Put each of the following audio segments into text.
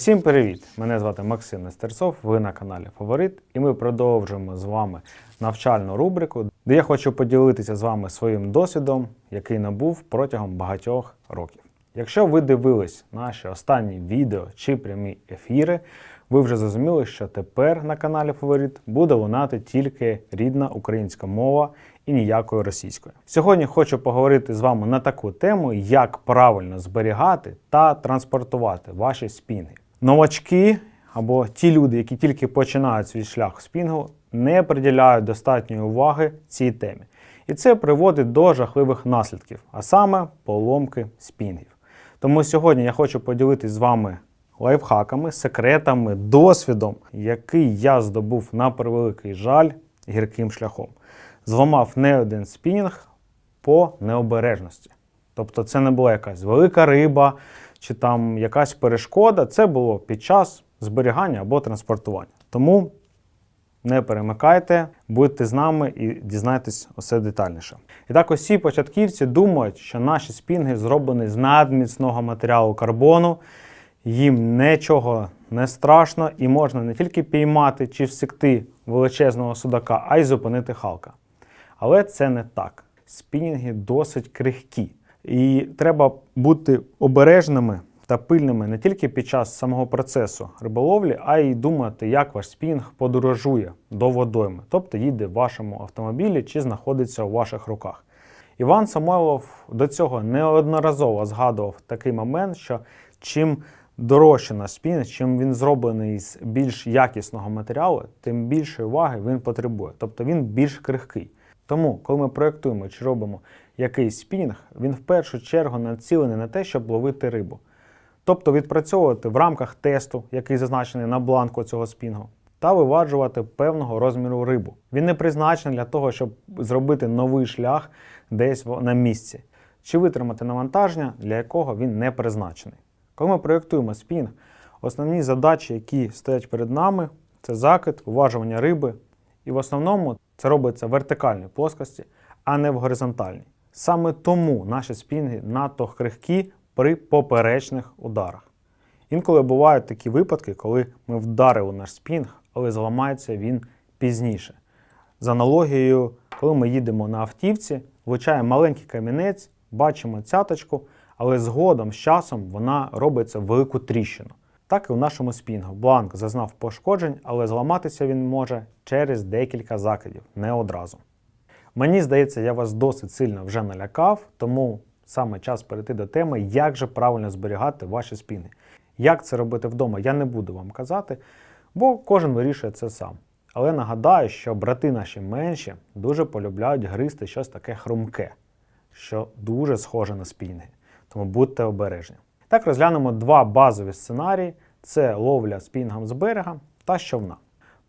Усім привіт! Мене звати Максим Нестерцов, ви на каналі Фаворит, і ми продовжуємо з вами навчальну рубрику, де я хочу поділитися з вами своїм досвідом, який набув протягом багатьох років. Якщо ви дивились наші останні відео чи прямі ефіри, ви вже зрозуміли, що тепер на каналі Фаворит буде лунати тільки рідна українська мова і ніякої російської. Сьогодні хочу поговорити з вами на таку тему, як правильно зберігати та транспортувати ваші спінги. Новачки або ті люди, які тільки починають свій шлях спінгу, не приділяють достатньої уваги цій темі. І це приводить до жахливих наслідків, а саме поломки спінгів. Тому сьогодні я хочу поділитися з вами лайфхаками, секретами, досвідом, який я здобув на превеликий жаль гірким шляхом. Зламав не один спінінг по необережності. Тобто це не була якась велика риба чи там якась перешкода, це було під час зберігання або транспортування. Тому не перемикайте, будьте з нами і дізнайтесь усе детальніше. І так, усі початківці думають, що наші спінги зроблені з надміцного матеріалу карбону, їм нічого не страшно, і можна не тільки піймати чи всікти величезного судака, а й зупинити халка. Але це не так. Спінінги досить крихкі. І треба бути обережними та пильними не тільки під час самого процесу риболовлі, а й думати, як ваш спінг подорожує до водойми, тобто їде в вашому автомобілі чи знаходиться у ваших руках. Іван Самойлов до цього неодноразово згадував такий момент, що чим дорожче наш спінг, чим він зроблений з більш якісного матеріалу, тим більше уваги він потребує. Тобто він більш крихкий. Тому, коли ми проєктуємо чи робимо якийсь спінінг, він в першу чергу націлений на те, щоб ловити рибу. Тобто відпрацьовувати в рамках тесту, який зазначений на бланку цього спінгу, та виваджувати певного розміру рибу. Він не призначений для того, щоб зробити новий шлях десь на місці, чи витримати навантаження, для якого він не призначений. Коли ми проєктуємо спінг, основні задачі, які стоять перед нами, це закид, уважування риби, і в основному це робиться в вертикальній плоскості, а не в горизонтальній. Саме тому наші спінги надто крихкі при поперечних ударах. Інколи бувають такі випадки, коли ми вдарили наш спінг, але зламається він пізніше. З аналогією, коли ми їдемо на автівці, влучає маленький камінець, бачимо цяточку, але згодом з часом вона робиться в велику тріщину. Так і у нашому спінгу. Бланк зазнав пошкоджень, але зламатися він може через декілька закидів, не одразу. Мені здається, я вас досить сильно вже налякав, тому саме час перейти до теми, як же правильно зберігати ваші спіни. Як це робити вдома, я не буду вам казати, бо кожен вирішує це сам. Але нагадаю, що брати наші менші дуже полюбляють гризти щось таке хрумке, що дуже схоже на спінги. Тому будьте обережні. Так розглянемо два базові сценарії: це ловля спінгом з берега та з човна.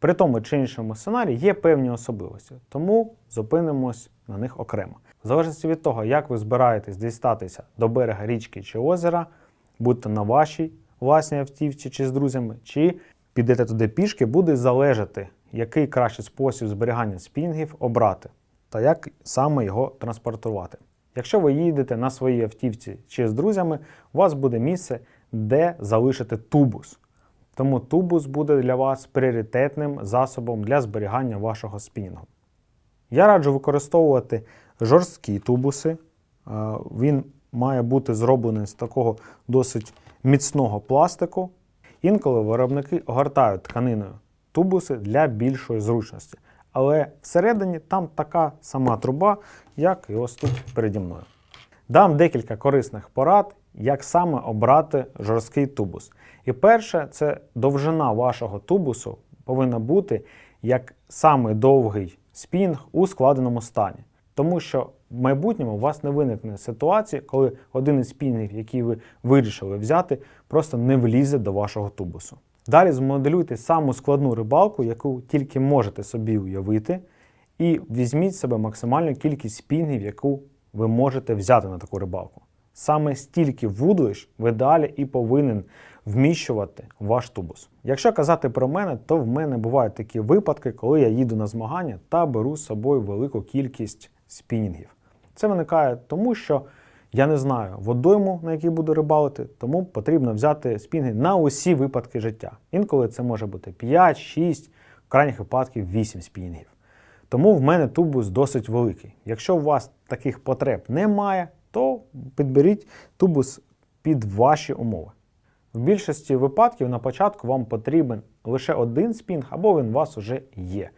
При тому чи іншому сценарії є певні особливості, тому зупинимось на них окремо. В залежності від того, як ви збираєтесь дістатися до берега річки чи озера, будьте на вашій власній автівці чи з друзями, чи підете туди пішки, буде залежати, який кращий спосіб зберігання спінгів обрати та як саме його транспортувати. Якщо ви їдете на своїй автівці чи з друзями, у вас буде місце, де залишити тубус. Тому тубус буде для вас пріоритетним засобом для зберігання вашого спінгу. Я раджу використовувати жорсткі тубуси. Е, Він має бути зроблений з такого досить міцного пластику. Інколи виробники огортають тканиною тубуси для більшої зручності. Але всередині там така сама труба, як і ось тут переді мною. Дам декілька корисних порад, як саме обрати жорсткий тубус. І перше, це довжина вашого тубусу повинна бути як самий довгий спінг у складеному стані. Тому що в майбутньому у вас не виникне ситуації, коли один із спінгів, який ви вирішили взяти, просто не влізе до вашого тубусу. Далі змоделюйте саму складну рибалку, яку тільки можете собі уявити, і візьміть себе максимальну кількість спінгів, яку ви можете взяти на таку рибалку. Саме стільки вудлищ в ідеалі і повинен вміщувати ваш тубус. Якщо казати про мене, то в мене бувають такі випадки, коли я їду на змагання та беру з собою велику кількість спінінгів. Це виникає тому, що Я не знаю водойму, на якій буду рибалити, тому потрібно взяти спінги на усі випадки життя. Інколи це може бути 5, 6, в крайніх випадків 8 спінгів. Тому в мене тубус досить великий. Якщо у вас таких потреб немає, то підберіть тубус під ваші умови. В більшості випадків на початку вам потрібен лише один спінг, або він у вас вже є.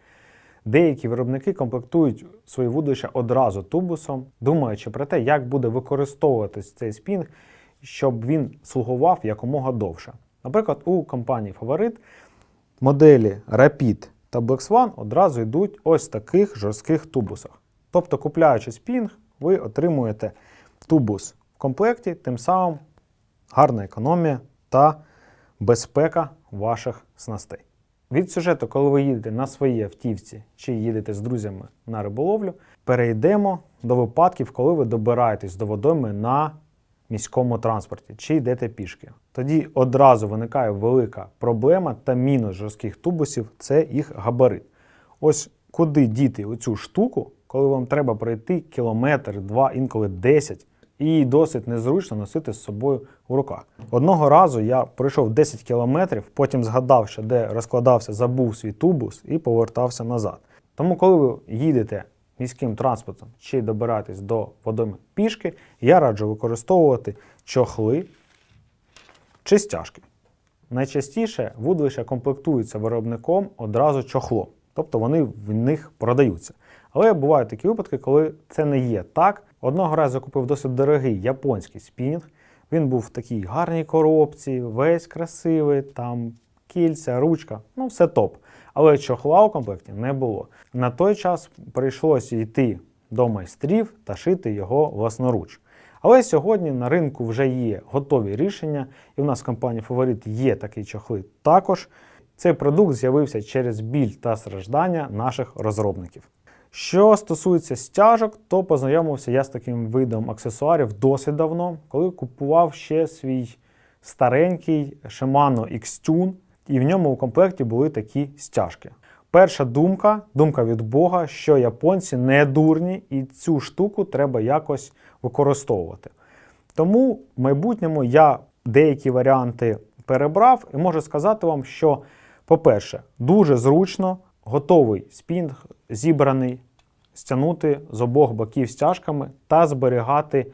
Деякі виробники комплектують свої вудлища одразу тубусом, думаючи про те, як буде використовуватись цей спінг, щоб він слугував якомога довше. Наприклад, у компанії Фаворит моделі Rapid та Black Swan одразу йдуть ось в таких жорстких тубусах. Тобто, купляючи спінг, ви отримуєте тубус в комплекті, тим самим гарна економія та безпека ваших снастей. Від сюжету, коли ви їдете на своїй автівці чи їдете з друзями на риболовлю, перейдемо до випадків, коли ви добираєтесь до водойми на міському транспорті чи йдете пішки. Тоді одразу виникає велика проблема та мінус жорстких тубусів це їх габарит. Ось куди діти оцю штуку, коли вам треба пройти кілометр, два, інколи 10, і досить незручно носити з собою в руках. Одного разу я пройшов 10 кілометрів, потім згадав, що де розкладався, забув свій тубус і повертався назад. Тому, коли ви їдете міським транспортом чи добираєтесь до водойми пішки, я раджу використовувати чохли чи стяжки. Найчастіше вудлища комплектуються виробником одразу чохлом, тобто вони в них продаються. Але бувають такі випадки, коли це не є так. Одного разу купив досить дорогий японський спінінг. Він був в такій гарній коробці, весь красивий, там кільця, ручка, ну все топ. Але чохла у комплекті не було. На той час прийшлося йти до майстрів та шити його власноруч. Але сьогодні на ринку вже є готові рішення, і в нас в компанії Фаворит є такі чохли також. Цей продукт з'явився через біль та страждання наших розробників. Що стосується стяжок, то познайомився я з таким видом аксесуарів досить давно, коли купував ще свій старенький Shimano X-Tune, і в ньому у комплекті були такі стяжки. Перша думка, думка від Бога, що японці не дурні, і цю штуку треба якось використовувати. Тому в майбутньому я деякі варіанти перебрав і можу сказати вам, що, по-перше, дуже зручно, готовий спінг, зібраний, стягнути з обох боків стяжками та зберігати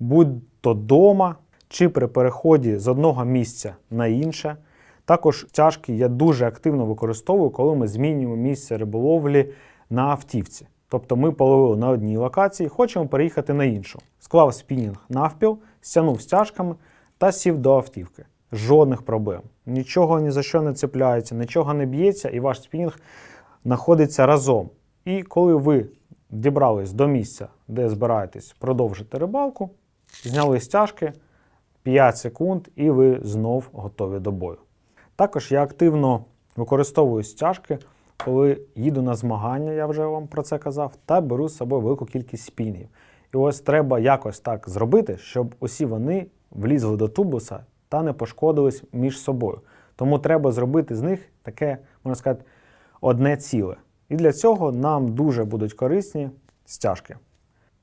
будь-то дома чи при переході з одного місця на інше. Також стяжки я дуже активно використовую, коли ми змінюємо місце риболовлі на автівці. Тобто ми половили на одній локації, хочемо переїхати на іншу. Склав спінінг навпіл, стягнув стяжками та сів до автівки. Жодних проблем. Нічого ні за що не цепляється, нічого не б'ється, і ваш спінінг знаходиться разом. І коли ви дібрались до місця, де збираєтесь продовжити рибалку, зняли стяжки 5 секунд, і ви знов готові до бою. Також я активно використовую стяжки, коли їду на змагання, я вже вам про це казав, та беру з собою велику кількість спінів. І ось треба якось так зробити, щоб усі вони влізли до тубуса та не пошкодились між собою. Тому треба зробити з них таке, можна сказати, одне ціле. І для цього нам дуже будуть корисні стяжки.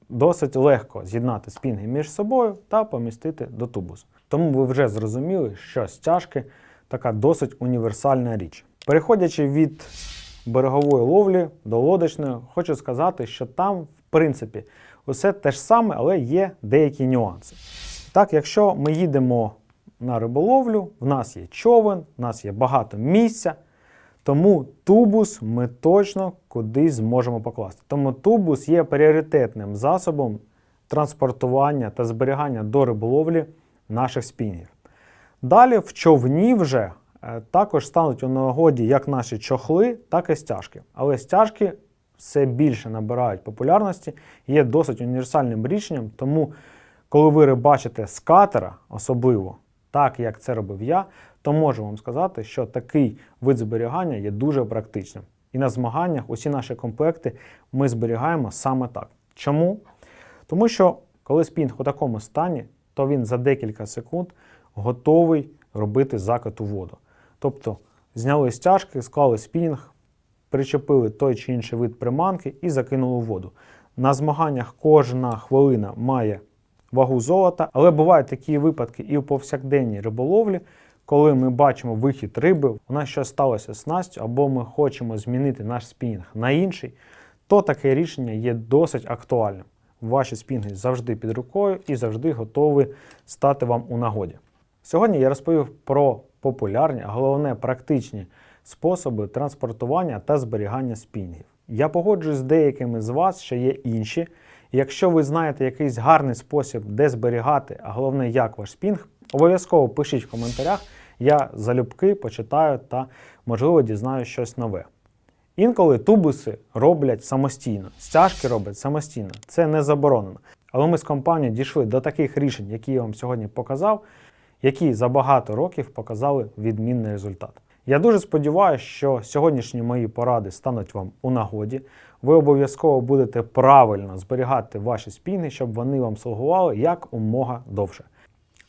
Досить легко з'єднати спінги між собою та помістити до тубусу. Тому ви вже зрозуміли, що стяжки така досить універсальна річ. Переходячи від берегової ловлі до лодочної, хочу сказати, що там, в принципі, усе те ж саме, але є деякі нюанси. Так, якщо ми їдемо на риболовлю, в нас є човен, в нас є багато місця, тому тубус ми точно кудись зможемо покласти. Тому тубус є пріоритетним засобом транспортування та зберігання до риболовлі наших спінгів. Далі в човні вже е, також стануть у нагоді як наші чохли, так і стяжки. Але стяжки все більше набирають популярності, є досить універсальним рішенням, тому коли ви рибачите з катера, особливо, так як це робив я, то можу вам сказати, що такий вид зберігання є дуже практичним. І на змаганнях усі наші комплекти ми зберігаємо саме так. Чому? Тому що коли спінг у такому стані, то він за декілька секунд готовий робити закат у воду. Тобто зняли стяжки, склали спінг, причепили той чи інший вид приманки і закинули у воду. На змаганнях кожна хвилина має вагу золота. Але бувають такі випадки і у повсякденній риболовлі, коли ми бачимо вихід риби, у нас щось сталося з снастю, або ми хочемо змінити наш спінінг на інший, то таке рішення є досить актуальним. Ваші спінги завжди під рукою і завжди готові стати вам у нагоді. Сьогодні я розповів про популярні, а головне практичні способи транспортування та зберігання спінгів. Я погоджуюсь з деякими з вас, що є інші. Якщо ви знаєте якийсь гарний спосіб, де зберігати, а головне, як ваш спінг, обов'язково пишіть в коментарях. Я залюбки почитаю та, можливо, дізнаюсь щось нове. Інколи тубуси роблять самостійно, стяжки роблять самостійно. Це не заборонено. Але ми з компанією дійшли до таких рішень, які я вам сьогодні показав, які за багато років показали відмінний результат. Я дуже сподіваюся, що сьогоднішні мої поради стануть вам у нагоді. Ви обов'язково будете правильно зберігати ваші спінги, щоб вони вам слугували як умога довше.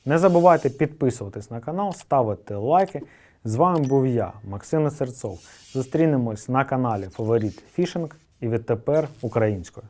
Не забувайте підписуватись на канал, ставити лайки. З вами був я, Максим Серцов. Зустрінемось на каналі Фаворит Фішинг і відтепер українською.